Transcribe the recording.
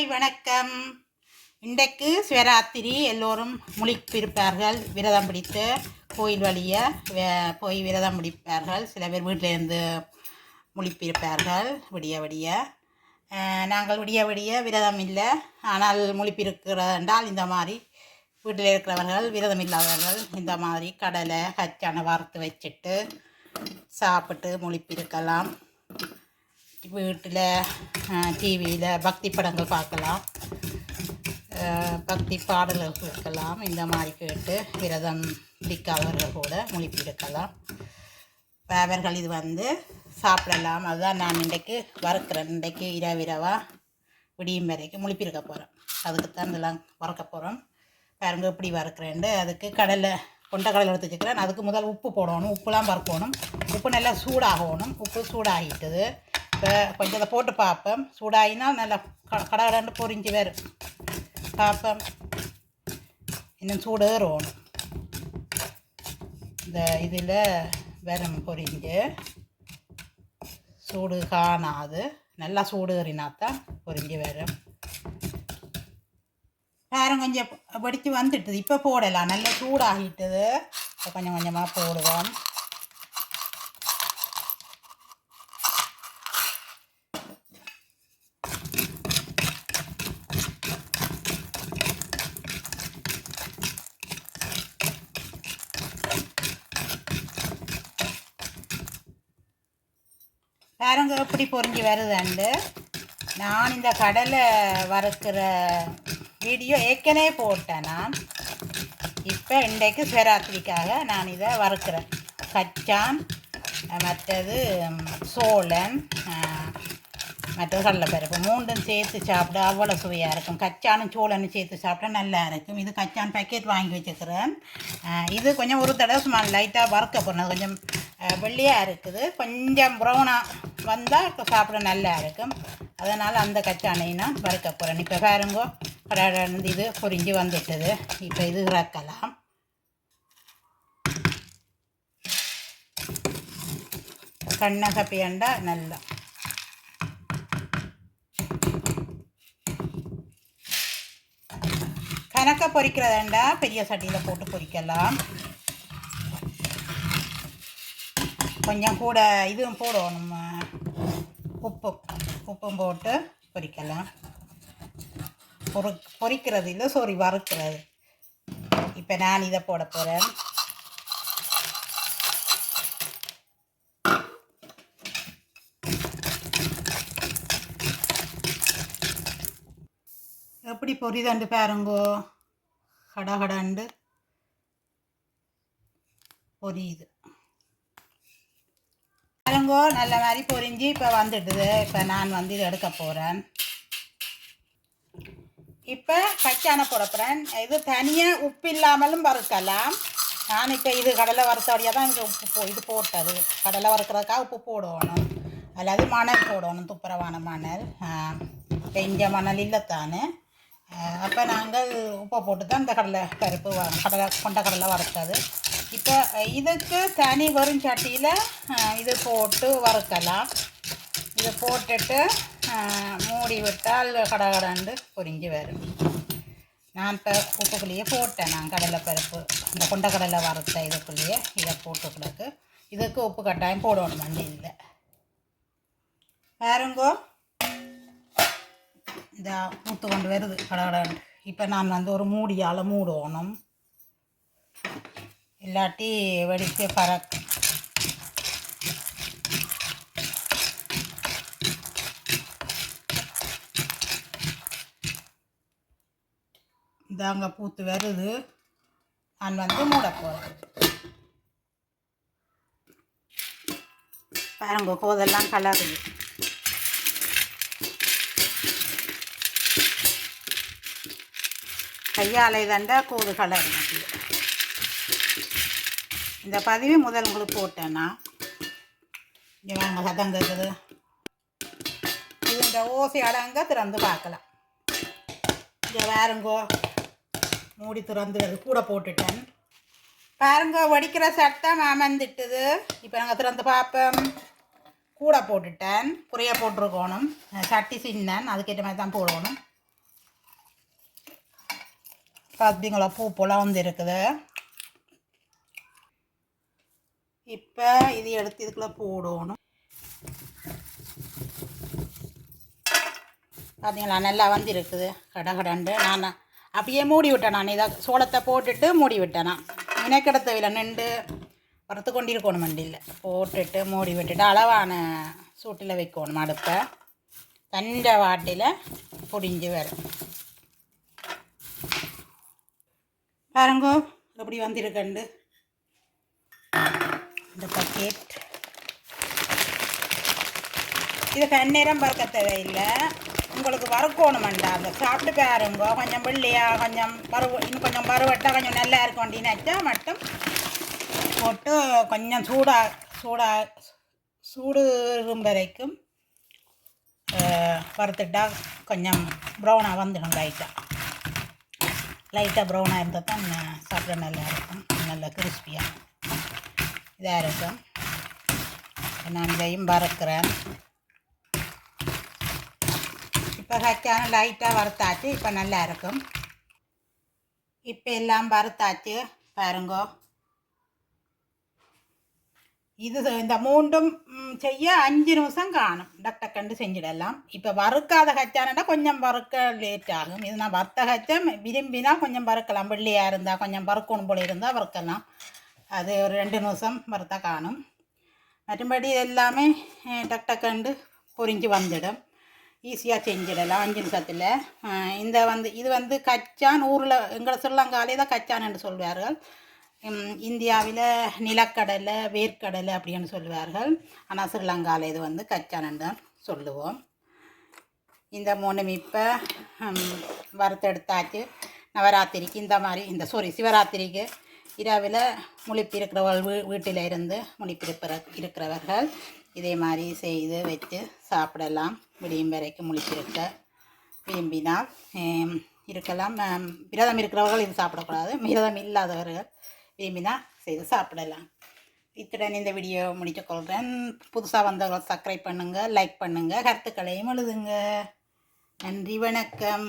Hi வணக்கம். இன்றைக்கு சிவராத்திரி எல்லோரும் முழிப்பிருப்பார்கள் விரதம் பிடித்து கோயில் வழியை போய் விரதம் பிடிப்பார்கள். சில பேர் வீட்டிலேருந்து முழிப்பிருப்பார்கள் விடிய விடிய. நாங்கள் விடிய விடிய விரதம் இல்லை. ஆனால் முழிப்பிருக்கிறது என்றால் இந்த மாதிரி வீட்டில் இருக்கிறவர்கள் விரதம் இல்லாதவர்கள் இந்த மாதிரி கடலை கச்சான வறுத்து வச்சுட்டு சாப்பிட்டு முழிப்பிருக்கலாம். வீட்டில் டிவியில் பக்தி படங்கள் பார்க்கலாம். பக்தி பாடல்கள் கேட்கலாம். இந்த மாதிரி கேட்டு விரதம் பிடிக்காதவர்கள் கூட முழிப்பிருக்கலாம் அவர்கள் இது வந்து சாப்பிடலாம். அதுதான் நான் இன்றைக்கு வறுக்கிறேன் இன்றைக்கு இரவிரவாக விடியும் வரைக்கும் முழிப்பிருக்க போகிறேன் அதுக்கு தான் இதெல்லாம் வறுக்க போகிறோம் பாருங்க எப்படி வறுக்கிறேன்ட்டு. அதுக்கு கடலை கொண்ட கடலை எடுத்து வச்சுக்கிறேன். அதுக்கு முதல் உப்பு போடணும். உப்புலாம் வறுக்கணும் உப்பு நல்லா சூடாகணும். உப்பு சூடாகிட்டது. இப்போ கொஞ்சம் அதை போட்டு பார்ப்பேன். சூடாகினா நல்லா க கடகடன்னு பொறிஞ்சு வரும். பார்ப்பேன். இன்னும் சூடு ஏறணும் இந்த இதில் வெரம் பொறிஞ்சு சூடு காணாது. நல்லா சூடு ஏறினாத்தான் பொரிஞ்சு வரும். வேறம் கொஞ்சம் வெடித்து வந்துட்டுது. இப்போ போடலாம். நல்லா சூடாகிட்டது. இப்போ கொஞ்சம் கொஞ்சமாக போடுவோம். பாருங்க எப்படி பொறிஞ்சு வருதுண்டு நான் இந்த கடலை வறுக்கிற வீடியோ ஏற்கனவே போட்டேன் நான். இப்போ இன்றைக்கு சிவராத்திரிக்காக நான் இதை வறுக்கிறேன். கச்சான் மற்றது சோளன் மற்றது கடலைப்பருப்பு மூண்டும் சேர்த்து சாப்பிட அவ்வளோ சுவையாக இருக்கும். கச்சானும் சோளனும் சேர்த்து சாப்பிட்டா நல்லா இருக்கும். இது கச்சான் பேக்கெட் வாங்கி வச்சுக்கிறேன். இது கொஞ்சம் ஒரு தடவை சும்மா லைட்டாக வறுக்க போனது கொஞ்சம் வெள்ளியாக இருக்குது. கொஞ்சம் ப்ரௌனாக வந்தால் இப்போ சாப்பிட நல்லா இருக்கும். அதனால் அந்த கச்சானையும் நான் வறுக்க போகிறேன் இப்போ பாருங்கோ கடந்து இது பொரிஞ்சு வந்துட்டது. இப்போ இது இறக்கலாம். கண்ணகப்பியண்டா நல்லா. கணக்க பொறிக்கிறதாண்டா பெரிய சட்டியில் போட்டு பொரிக்கலாம் கொஞ்சம் கூட இதுவும் போடணும். நம்ம உப்பு உப்பும் போட்டு பொரிக்கலாம். பொறு பொரிக்கிறது இல்லை சாரி வறுக்கிறது. இப்போ நான் இதை போட போகிறேன் எப்படி பொரிதண்டு பாருங்கோ. கடகடண்டு பொரியுது. பாருங்கோ. நல்ல மாதிரி பொரிஞ்சு இப்போ வந்துடுது. இப்போ நான் வந்து இதை எடுக்க போகிறேன் இப்போ கச்சான போடப்போகிறேன் இது தனியாக உப்பு இல்லாமலும் வறுக்கலாம். நான் இப்போ இது கடலை வறுத்தபடியாக தான் எனக்கு உப்பு போ இது போட்டது. கடலை வறுக்கிறதுக்காக உப்பு போடணும். அல்லது மணல் போடணும். துப்புரவான மணல். இப்போ இங்கே மணல் இல்லைத்தானே. அப்போ நாங்கள் உப்பை போட்டு தான் இந்த கடலை பருப்பு வ- கடலை கொண்ட கடலை வறுத்தது. இப்போ இதுக்கு தனி வெறும் சட்டியில் இது போட்டு வறுக்கலாம். இதை போட்டுட்டு மூடி விட்டால் கடகடண்டு பொரிஞ்சு வரும். நான் இப்போ உப்புக்குள்ளேயே போட்டேன். நான் கடலைப்பருப்பு இந்த கொண்ட கடலை வறுத்த இதுக்குள்ளேயே இதை போட்டு கிடக்கு. இதுக்கு உப்பு கட்டாயம் போடணும் மண்டி இல்லை பாருங்கோ. இந்த ஊற்று கொண்டு வருது கடகடண்டு இப்போ நான் வந்து ஒரு மூடியால் மூடணும். இல்லாட்டி வெடித்து பறக்கும். இதாங்க பூத்து வருது. நான் வந்து மூட போகிறேன் பாருங்க கோதெல்லாம் கலருது. கையாலை தண்டா கோது கலர் இந்த பதிவு முதல் உங்களுக்கு போட்டேன்னா இங்கே வாங்க சதம் கேட்குது இது. இந்த ஓசை அடங்க திறந்து பார்க்கலாம். இங்கே வேறுங்கோ மூடி திறந்து அது கூட போட்டுட்டேன். பாருங்க வடிக்கிற சட்டம் அமர்ந்துட்டுது. இப்போ நாங்கள் திறந்து பார்ப்போம். கூட போட்டுட்டேன். புரிய போட்டிருக்கணும். சட்டி சின்னன். அதுக்கேற்ற மாதிரி தான் போடணும். பார்த்தீங்களா பூ போல வந்து இருக்குது இப்போ இது எடுத்து இதுக்குள்ளே போடணும். பார்த்தீங்களா நல்லா வந்திருக்குது. கடகடண்டு நான் அப்படியே மூடி விட்டேன் நான். இதை சோளத்தை போட்டுட்டு மூடி விட்டேன் நான். இனக்கிடத்தவையில் நின்று வறுத்து கொண்டிருக்கணும் வண்டியில் போட்டுட்டு மூடி விட்டுட்டு அளவான சூட்டில் வைக்கணும் அடுப்பை. தண்டை வாட்டில் பொடிஞ்சு வரும். பாருங்கோ எப்படி வந்திருக்கண்டு இந்த பக்கெட் இது கண்ணீரம் பறக்க தேவையில்லை உங்களுக்கு வறுக்கணுமெண்டா அந்த சாப்பிட்டு பாருங்க. கொஞ்சம் வெள்ளையா கொஞ்சம் பருவ இன்னும் கொஞ்சம் பருவட்டா கொஞ்சம் நல்லா இருக்கும் அப்படின்னாச்சா மட்டும் போட்டு கொஞ்சம் சூடாக சூடாக சூடு வரைக்கும் அஹ், வறுத்துட்டா கொஞ்சம் ப்ரௌனாக வந்துடும் லைட்டாக லைட்டாக ப்ரௌனாக இருந்தால் தான் சாப்பிட நல்லா இருக்கும். நல்ல கிறிஸ்பியாக இதாக இருக்கும். நான் இதையும் வறுக்கிறேன். இப்போ ஹச்சான லைட்டாக வறுத்தாச்சு. இப்போ நல்லா இருக்கும். இப்போ எல்லாம் வறுத்தாச்சு. பாருங்கோ. இது இந்த மூண்டும் செய்ய அஞ்சு நிமிஷம் காணும். டக் டக்குன்னு செஞ்சிடலாம். இப்போ வறுக்காத கச்சானடா கொஞ்சம் வறுக்க லேட் ஆகும். இது நான் வறுத்த கச்சம் விரும்பினா கொஞ்சம் வறுக்கலாம். வெள்ளியாக இருந்தால் கொஞ்சம் வறுக்கணும் போல இருந்தால் வறுக்கலாம். அது ஒரு ரெண்டு நிமிஷம் வறுத்தா காணும் மற்றபடி எல்லாமே அஹ், டக் டக்குண்டு வந்துடும் ஈஸியாக செஞ்சிடலாம் அஞ்சு நிமிஷத்தில் இந்த வந்து இது வந்து கச்சான் ஊரில் எங்களை சொல்லங்காலே தான் கச்சான் என்று சொல்வார்கள் இந்தியாவில் நிலக்கடலை வேர்க்கடலை அப்படின்னு சொல்லுவார்கள் ஆனால் ஸ்ரீலங்காவில் இது வந்து கச்சான் தான் சொல்லுவோம் இந்த மூணும் இப்போ வறுத்தெடுத்தாச்சு நவராத்திரிக்கு இந்த மாதிரி இந்த சாரி சிவராத்திரிக்கு இரவில் முளிப்பிருக்கிறவர்கள் வீ வீட்டில் இருந்து முழிப்பிருக்கிற இருக்கிறவர்கள் இதே மாதிரி செய்து வச்சு சாப்பிடலாம். விடியும் வரைக்கும் முழிப்பிருக்க விரும்பினால் இருக்கலாம். விரதம் இருக்கிறவர்கள் இது சாப்பிடக்கூடாது. விரதம் இல்லாதவர்கள் விரும்பினால் செய்து சாப்பிடலாம். இத்துடன் இந்த வீடியோ முடித்துக் கொள்கிறேன். புதுசாக வந்தவர்கள் சப்ஸ்கிரைப் பண்ணுங்கள் லைக் பண்ணுங்கள் கருத்துக்களையும் எழுதுங்க. நன்றி வணக்கம்.